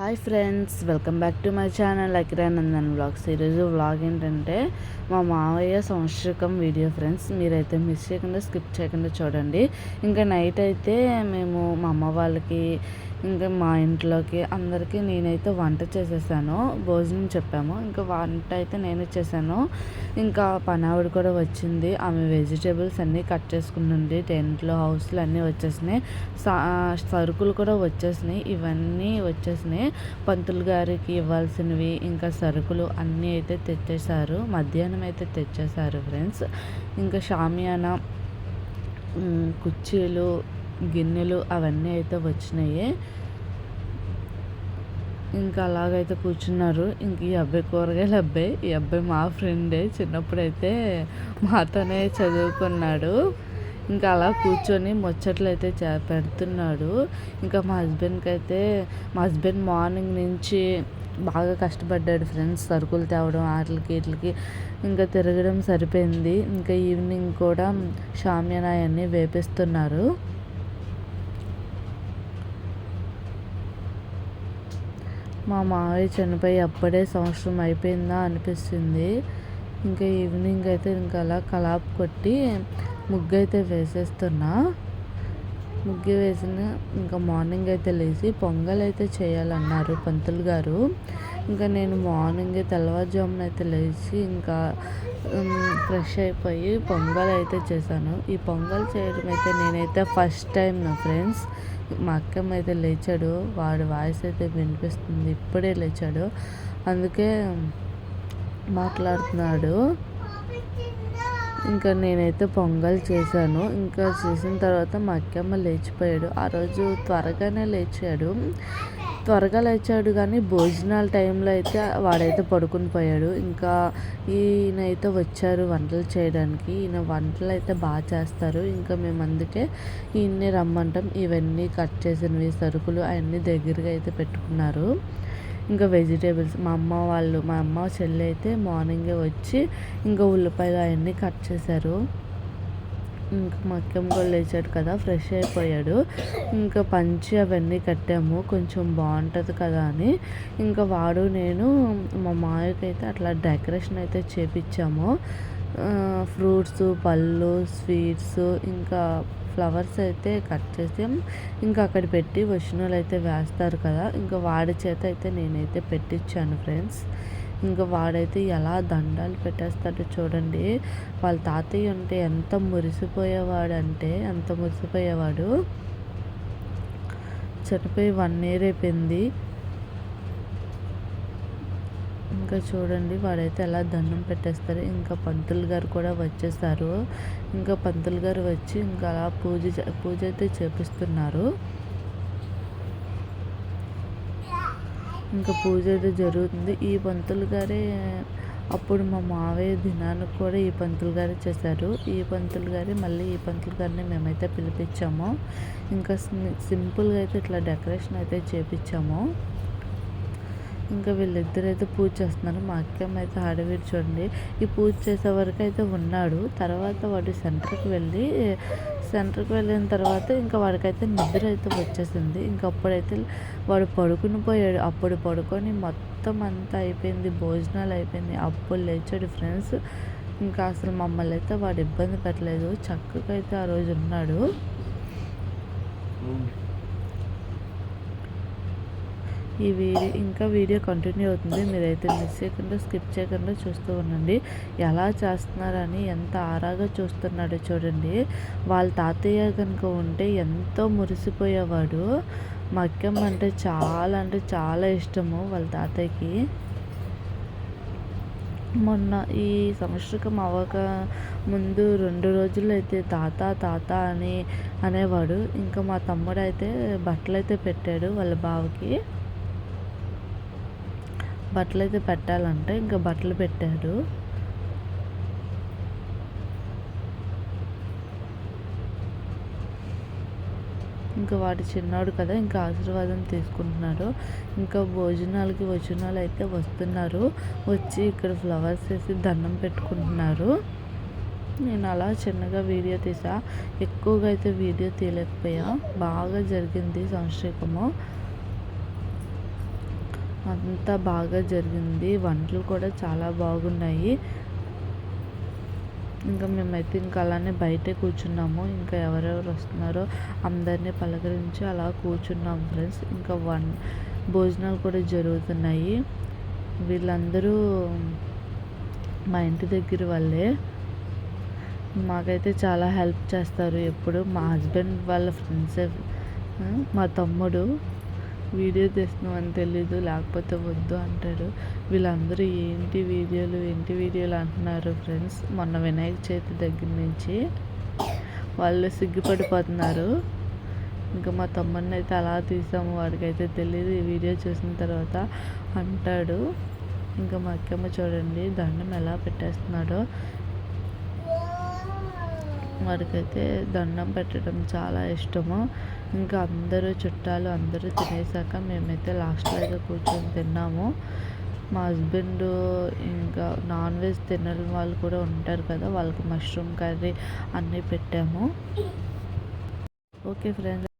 Hi friends welcome back to my channel Akiranandan vlogs. ఈరోజు vlog ఏంటంటే మా మావయ్య సంవత్సరకం వీడియో ఫ్రెండ్స్. మీరైతే మిస్ చేయకుండా స్కిప్ చేయకుండా చూడండి. ఇంకా నైట్ అయితే మేము మా అమ్మ వాళ్ళకి ఇంకా మా ఇంట్లోకి అందరికీ నేనైతే వంట చేసేసాను భోజనం చెప్పాము. ఇంకా వంట అయితే నేనే చేశాను. ఇంకా పనావిడ కూడా వచ్చింది. ఆమె వెజిటేబుల్స్ అన్నీ కట్ చేసుకుంటుంది టెంట్లో హౌస్లు అన్నీ వచ్చేసినాయి. సరుకులు కూడా వచ్చేసినాయి. ఇవన్నీ వచ్చేసినాయి. పంతులు గారికి ఇవ్వాల్సినవి ఇంకా సరుకులు అన్నీ అయితే తెచ్చేసారు మధ్యాహ్నం అయితే తెచ్చేసారు ఫ్రెండ్స్. ఇంకా షామియానా కుర్చీలు గిన్నెలు అవన్నీ అయితే వచ్చినాయి. ఇంకా అలాగైతే కూర్చున్నారు. ఇంక ఈ అబ్బాయి కూరగాయల అబ్బాయి ఈ అబ్బాయి మా ఫ్రెండే చిన్నప్పుడైతే మాతోనే చదువుకున్నాడు. ఇంకా అలా కూర్చొని ముచ్చట్లు అయితే పెడుతున్నాడు. ఇంకా మా హస్బెండ్కి అయితే మా హస్బెండ్ మార్నింగ్ నుంచి బాగా కష్టపడ్డాడు ఫ్రెండ్స్ సరుకులు తేవడం వాటికి వీటికి ఇంకా తిరగడం సరిపోయింది. ఇంకా ఈవినింగ్ కూడా షామ్యానా వేపిస్తున్నారు. మా మావయ్య చనిపోయి అప్పుడే సంవత్సరం అయిపోయిందా అనిపిస్తుంది. ఇంకా ఈవినింగ్ అయితే ఇంకా అలా కలాప్ కొట్టి ముగ్గు అయితే వేసేస్తున్నా. ముగ్గు వేసిన ఇంకా మార్నింగ్ అయితే లేచి పొంగల్ అయితే చేయాలన్నారు పంతులు గారు. ఇంకా నేను మార్నింగ్ తెల్లవారుజామున అయితే లేచి ఇంకా ఫ్రెష్ అయిపోయి పొంగల్ అయితే చేశాను. ఈ పొంగల్ చేయడం అయితే నేనైతే ఫస్ట్ టైం నా ఫ్రెండ్స్. మా అక్కమ్మ అయితే లేచాడు. వాడు వాయిస్ అయితే వినిపిస్తుంది. ఇప్పుడే లేచాడు. అందుకే మాట్లాడుతున్నాడు. ఇంకా నేనైతే పొంగల్ చేశాను. ఇంకా చేసిన తర్వాత మా అక్కమ్మ లేచిపోయాడు. ఆ రోజు త్వరగానే లేచాడు. త్వరగా లేచాడు కానీ భోజనాల టైంలో అయితే వాడైతే పడుకుని పోయాడు. ఇంకా ఈయనైతే వచ్చారు వంటలు చేయడానికి. ఈయన వంటలు అయితే బాగా చేస్తారు. ఇంకా మేము అందుకే ఈయన్ని రమ్మంటాం. ఇవన్నీ కట్ చేసినవి సరుకులు అవన్నీ దగ్గరగా అయితే పెట్టుకున్నారు. ఇంకా వెజిటేబుల్స్ మా అమ్మ వాళ్ళు మా అమ్మ చెల్లి అయితే మార్నింగే వచ్చి ఇంకా ఉల్లిపాయలు అవన్నీ కట్ చేశారు. ఇంకా మక్కెం కూడా లేచాడు కదా ఫ్రెష్ అయిపోయాడు. ఇంకా పంచి అవన్నీ కట్టాము కొంచెం బాగుంటుంది కదా అని. ఇంకా వాడు నేను మా మాయకైతే అట్లా డెకరేషన్ అయితే చేపించాము ఫ్రూట్స్ పళ్ళు స్వీట్స్ ఇంకా ఫ్లవర్స్ అయితే కట్ చేసి. ఇంకా అక్కడ పెట్టి వచ్చిన అయితే వేస్తారు కదా ఇంకా వాడి చేత అయితే నేనైతే పెట్టించాను ఫ్రెండ్స్ ఇంకా వాడైతే ఎలా దండాలు పెట్టేస్తాడో చూడండి. వాళ్ళ తాతయ్య ఉంటే ఎంత మురిసిపోయేవాడు అంటే ఎంత మురిసిపోయేవాడు. చనిపోయి వన్ ఇయర్ అయిపోయింది. ఇంకా చూడండి వాడైతే ఎలా దండం పెట్టేస్తారు. ఇంకా పంతులు గారు కూడా వచ్చేసారు. ఇంకా పంతులు గారు వచ్చి ఇంకా అలా పూజ పూజ అయితే చేపిస్తున్నారు. ఇంకా పూజ అయితే జరుగుతుంది. ఈ పంతులు గారే అప్పుడు మా మావయ్య దినానికి కూడా ఈ పంతులు గారే చేశారు. ఈ పంతులు గారి మళ్ళీ ఈ పంతులు గారిని మేమైతే పిలిపించాము. ఇంకా సింపుల్గా అయితే ఇట్లా డెకరేషన్ అయితే చేపించాము. ఇంకా వీళ్ళిద్దరు అయితే పూజ చేస్తున్నారు. మా అక్కమ్మ అయితే హడవిడి చూడండి. ఈ పూజ చేసే వరకు అయితే ఉన్నాడు. తర్వాత వాడు సెంటర్కి వెళ్ళి సెంటర్కి వెళ్ళిన తర్వాత ఇంకా వాడికైతే నిద్ర అయితే వచ్చేసింది. ఇంకా అప్పుడైతే వాడు పడుకుని పోయాడు. అప్పుడు పడుకొని మొత్తం అంతా అయిపోయింది. భోజనాలు అయిపోయింది. అప్పుడు లేచాడు ఫ్రెండ్స్. ఇంకా అసలు మమ్మల్ని అయితే వాడు ఇబ్బంది పెట్టలేదు. చక్కగా అయితే ఆ రోజు ఉన్నాడు. ఈ వీడియో ఇంకా వీడియో కంటిన్యూ అవుతుంది. మీరైతే మిస్ చేయకుండా స్కిప్ చేయకుండా చూస్తూ ఉండండి. ఎలా చేస్తున్నారని ఎంత ఆరాగా చూస్తున్నాడో చూడండి. వాళ్ళ తాతయ్య కనుక ఉంటే ఎంతో మురిసిపోయేవాడు. మక్యం అంటే చాలా అంటే చాలా ఇష్టము వాళ్ళ తాతయ్యకి. మొన్న ఈ సంవత్సరం అవ్వక ముందు రెండు రోజులు అయితే తాత తాత అని అనేవాడు. ఇంకా మా తమ్ముడు అయితే బట్టలు అయితే పెట్టాడు వాళ్ళ బావకి. బట్టలు అయితే పెట్టాలంటే ఇంకా బట్టలు పెట్టాడు ఇంకా వాటి చిన్నాడు కదా ఇంకా ఆశీర్వాదం తీసుకుంటున్నారు ఇంకా భోజనాలకి వచ్చిన అయితే వస్తున్నారు. వచ్చి ఇక్కడ ఫ్లవర్స్ వేసి దండం పెట్టుకుంటున్నారు. నేను అలా చిన్నగా వీడియో తీసా. ఎక్కువగా అయితే వీడియో తీయలేకపోయా. బాగా జరిగింది సంక్షేపము. అంతా బాగా జరిగింది. వంటలు కూడా చాలా బాగున్నాయి. ఇంకా మేమైతే ఇంకా అలానే బయటే కూర్చున్నాము. ఇంకా ఎవరెవరు వస్తున్నారో అందరినీ పలకరించి అలా కూర్చున్నాం ఫ్రెండ్స్. ఇంకా వన్ భోజనాలు కూడా జరుగుతున్నాయి. వీళ్ళందరూ మా ఇంటి దగ్గర వాళ్ళే. మాకైతే చాలా హెల్ప్ చేస్తారు. ఎప్పుడు మా హస్బెండ్ వాళ్ళ ఫ్రెండ్సే మా తమ్ముడు. వీడియో తీస్తున్నామని తెలీదు లేకపోతే వద్దు అంటాడు. వీళ్ళందరూ ఏంటి వీడియోలు ఏంటి వీడియోలు అంటున్నారు ఫ్రెండ్స్? మొన్న వినాయక చవితి దగ్గర నుంచి వాళ్ళు సిగ్గుపడిపోతున్నారు. ఇంకా మా తమ్ముడిని అయితే అలా తీసాము వాడికైతే తెలియదు ఈ వీడియో చూసిన తర్వాత అంటాడు. ఇంకా మా అక్కమ్మ చూడండి దండం ఎలా పెట్టేస్తున్నాడో. వాడికైతే దండం పెట్టడం చాలా ఇష్టము. ఇంకా అందరూ చుట్టాలు అందరూ తినేసాక మేమైతే లాస్ట్ అయితే కూర్చొని తిన్నాము. మా హస్బెండ్ ఇంకా నాన్ వెజ్ తినని వాళ్ళు కూడా ఉంటారు కదా వాళ్ళకి మష్రూమ్ కర్రీ అన్నీ పెట్టాము. Okay friends